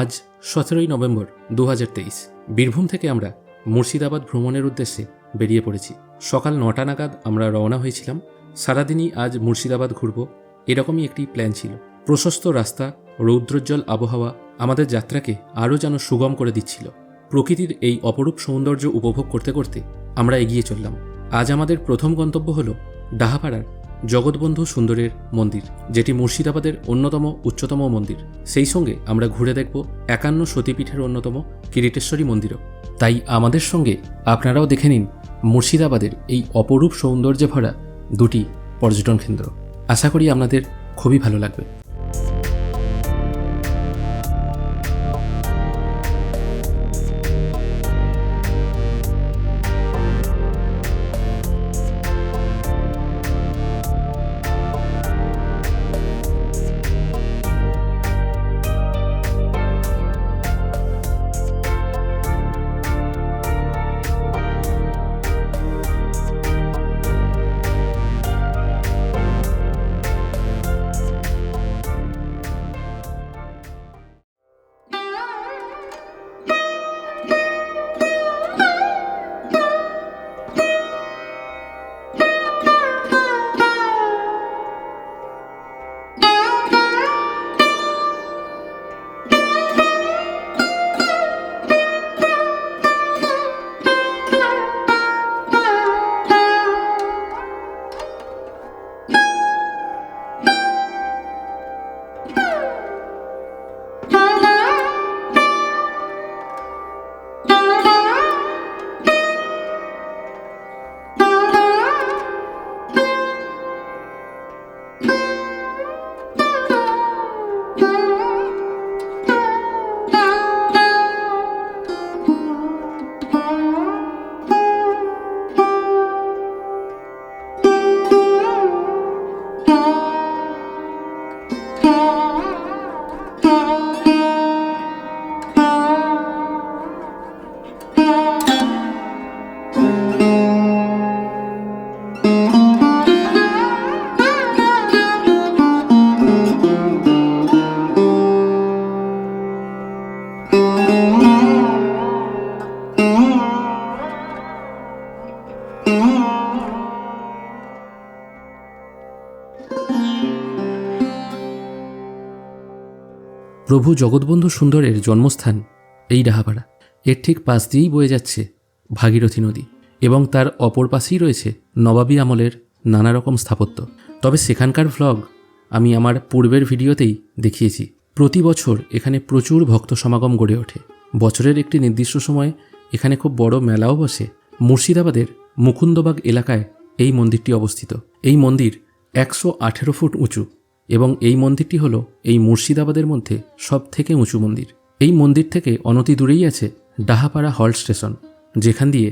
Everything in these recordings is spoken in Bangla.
আজ সতেরোই নভেম্বর দু হাজার তেইশ। বীরভূম থেকে আমরা মুর্শিদাবাদ ভ্রমণের উদ্দেশ্যে বেরিয়ে পড়েছি। সকাল নটা নাগাদ আমরা রওনা হয়েছিলাম। সারাদিনই আজ মুর্শিদাবাদ ঘুরব। এরকমই একটি প্ল্যান ছিল। প্রশস্ত রাস্তা, রৌদ্রোজ্জ্বল আবহাওয়া আমাদের যাত্রাকে আরও যেন সুগম করে দিচ্ছিল। প্রকৃতির এই অপরূপ সৌন্দর্য উপভোগ করতে করতে আমরা এগিয়ে চললাম। আজ আমাদের প্রথম গন্তব্য হল ডাহাপাড়ার জগৎবন্ধু সুন্দরের মন্দির, যেটি মুর্শিদাবাদের অন্যতম উচ্চতম মন্দির। সেই সঙ্গে আমরা ঘুরে দেখব একান্ন সতীপীঠের অন্যতম কিরিটেশ্বরী মন্দিরও। তাই আমাদের সঙ্গে আপনারাও দেখে নিন মুর্শিদাবাদের এই অপরূপ সৌন্দর্যে ভরা দুটি পর্যটন কেন্দ্র। আশা করি আপনাদের খুবই ভালো লাগবে। প্রভু জগৎবন্ধু সুন্দরের জন্মস্থান এই ডাহাপাড়া। এর ঠিক পাশ দিয়েই বয়ে যাচ্ছে ভাগীরথী নদী এবং তার অপর পাশেই রয়েছে নবাবী আমলের নানা রকম স্থাপত্য। তবে সেখানকার ভ্লগ আমি আমার পূর্বের ভিডিওতেই দেখিয়েছি। প্রতি বছর এখানে প্রচুর ভক্ত সমাগম গড়ে ওঠে। বছরের একটি নির্দিষ্ট সময়ে এখানে খুব বড় মেলাও বসে। মুর্শিদাবাদের মুকুন্দবাগ এলাকায় এই মন্দিরটি অবস্থিত। এই মন্দির একশো আঠেরো ফুট উঁচু। এবং এই মন্দিরটি হল এই মুর্শিদাবাদের মধ্যে সব থেকে উঁচু মন্দির। এই মন্দির থেকে অনতি দূরেই আছে ডাহাপাড়া হল স্টেশন, যেখান দিয়ে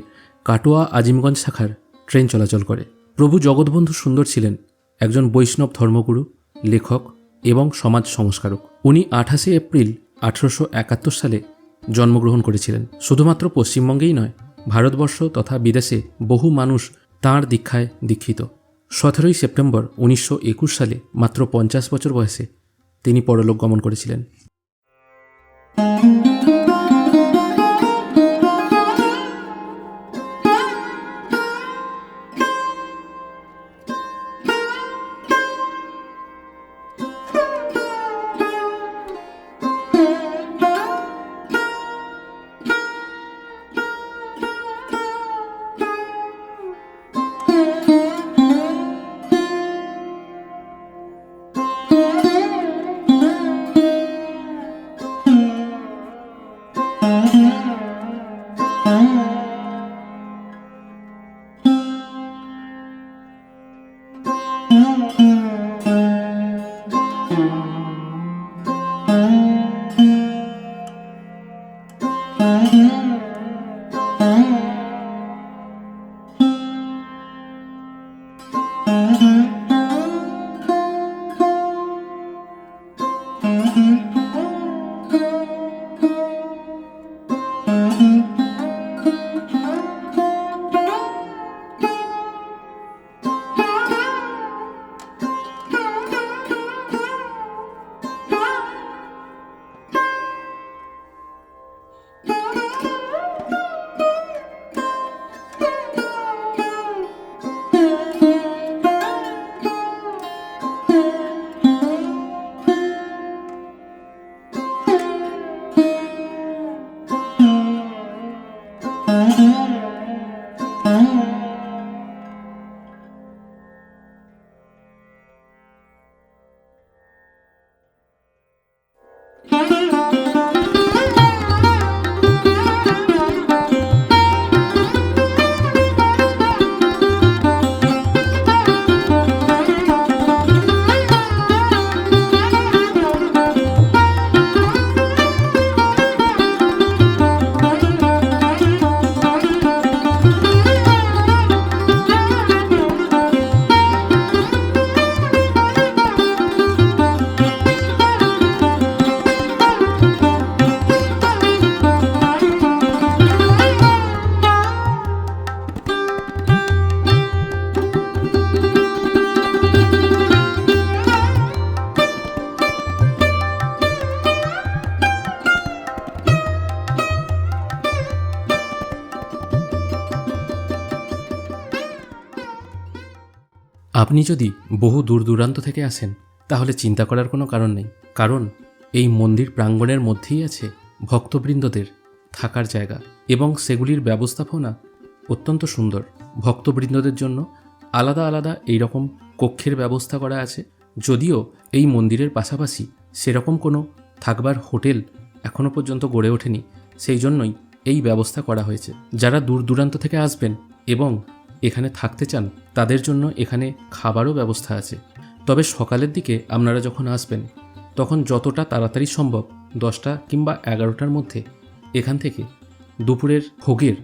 কাটোয়া আজিমগঞ্জ শাখার ট্রেন চলাচল করে। প্রভু জগৎবন্ধু সুন্দর ছিলেন, একজন বৈষ্ণব ধর্মগুরু, লেখক এবং সমাজ সংস্কারক। উনি আঠাশে এপ্রিল আঠারোশো একাত্তর সালে জন্মগ্রহণ করেছিলেন। শুধুমাত্র পশ্চিমবঙ্গেই নয়, ভারতবর্ষ তথা বিদেশে বহু মানুষ তাঁর দীক্ষায় দীক্ষিত। সতেরোই সেপ্টেম্বর উনিশশো একুশ সালে মাত্র পঞ্চাশ বছর বয়সে তিনি পরলোক গমন করেছিলেন। Mm-hmm. আপনি যদি বহু দূর দূরান্ত থেকে আসেন, তাহলে চিন্তা করার কোনো কারণ নেই। কারণ, এই মন্দির প্রাঙ্গণের মধ্যেই আছে ভক্তবৃন্দদের থাকার জায়গা এবং সেগুলির ব্যবস্থাপনা অত্যন্ত সুন্দর। ভক্তবৃন্দদের জন্য আলাদা আলাদা এই রকম কক্ষের ব্যবস্থা করা আছে। যদিও এই মন্দিরের পাশাপাশি সেরকম কোনো থাকবার হোটেল এখনও পর্যন্ত গড়ে ওঠেনি। সেই জন্যই এই ব্যবস্থা করা হয়েছে। যারা দূর দূরান্ত থেকে আসবেন এবং এখানে থাকতে চান, তাদের জন্য এখানে খাবারও ব্যবস্থা আছে। তবে সকালের দিকে আপনারা যখন আসবেন, তখন যতটা তাড়াতাড়ি সম্ভব, দশটা কিংবা এগারোটার মধ্যে এখান থেকে দুপুরের ভোগের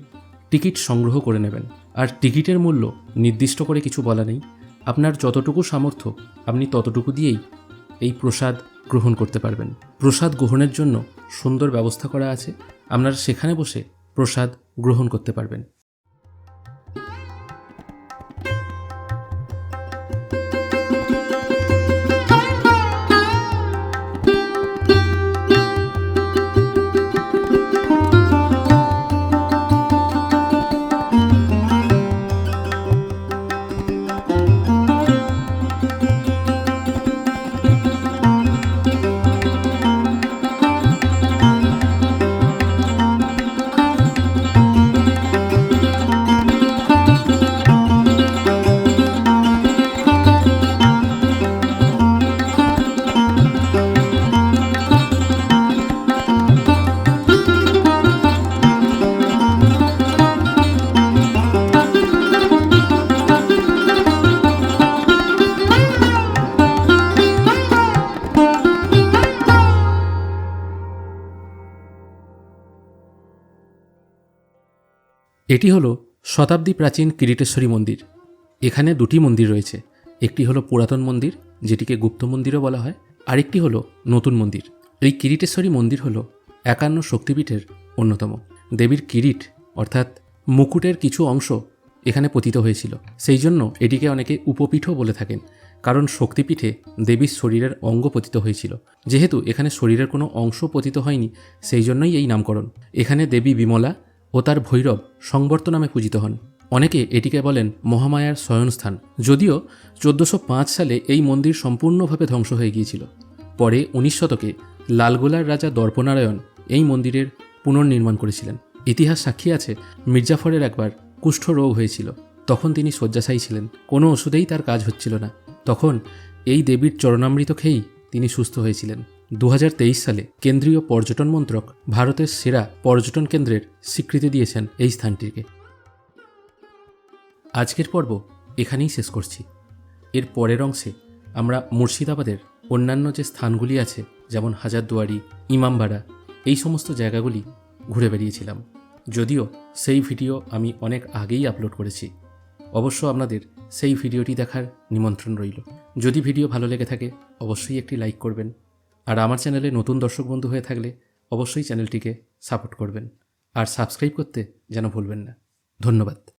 টিকিট সংগ্রহ করে নেবেন। আর টিকিটের মূল্য নির্দিষ্ট করে কিছু বলা নেই। আপনার যতটুকু সামর্থ্য, আপনি ততটুকু দিয়েই এই প্রসাদ গ্রহণ করতে পারবেন। প্রসাদ গ্রহণের জন্য সুন্দর ব্যবস্থা করা আছে। আপনারা সেখানে বসে প্রসাদ গ্রহণ করতে পারবেন। এটি হলো শতাব্দী প্রাচীন কিরিটেশ্বরী মন্দির। এখানে দুটি মন্দির রয়েছে, একটি হলো পুরাতন মন্দির, যেটিকে গুপ্ত মন্দিরও বলা হয়, আরেকটি হলো নতুন মন্দির। এই কিরিটেশ্বরী মন্দির হলো একান্ন শক্তিপীঠের অন্যতম। দেবীর কিরিট, অর্থাৎ মুকুটের কিছু অংশ এখানে পতিত হয়েছিল। সেই জন্য এটিকে অনেকে উপপীঠও বলে থাকেন, কারণ শক্তিপীঠে দেবীর শরীরের অঙ্গ পতিত হয়েছিল। যেহেতু এখানে শরীরের কোনো অংশ পতিত হয়নি, সেই জন্যই এই নামকরণ। এখানে দেবী বিমলা ও তার ভৈরব সংবর্ত নামে পূজিত হন। অনেকে এটিকে বলেন মহামায়ার শয়নস্থান। যদিও চোদ্দোশো সালে এই মন্দির সম্পূর্ণভাবে ধ্বংস হয়ে গিয়েছিল। পরে উনিশ শতকে লালগোলার রাজা দর্পনারায়ণ এই মন্দিরের পুনর্নির্মাণ করেছিলেন। ইতিহাস সাক্ষী আছে মির্জাফরের একবার কুষ্ঠ রোগ হয়েছিল। তখন তিনি শয্যাশায়ী ছিলেন। কোনো ওষুধেই তার কাজ হচ্ছিল না। তখন এই দেবীর চরণামৃত খেয়েই তিনি সুস্থ হয়েছিলেন। দু হাজার তেইশ সালে কেন্দ্রীয় পর্যটন মন্ত্রক ভারতের সেরা পর্যটন কেন্দ্রের স্বীকৃতি দিয়েছেন এই স্থানটিকে। আজকের পর্ব এখানেই শেষ করছি। এর পরের অংশে আমরা মুর্শিদাবাদের অন্যান্য যে স্থানগুলি আছে, যেমন হাজারদুয়ারি, ইমামবাড়া, এই সমস্ত জায়গাগুলি ঘুরে বেরিয়েছিলাম যদিও সেই ভিডিও আমি অনেক আগেই আপলোড করেছি। অবশ্য আপনাদের সেই ভিডিওটি দেখার নিমন্ত্রণ রইল। যদি ভিডিও ভালো লেগে থাকে, অবশ্যই একটি লাইক করবেন। আর আমার চ্যানেলে নতুন দর্শক বন্ধু হয়ে থাকলে অবশ্যই চ্যানেলটিকে সাপোর্ট করবেন। আর সাবস্ক্রাইব করতে যেন ভুলবেন না। ধন্যবাদ।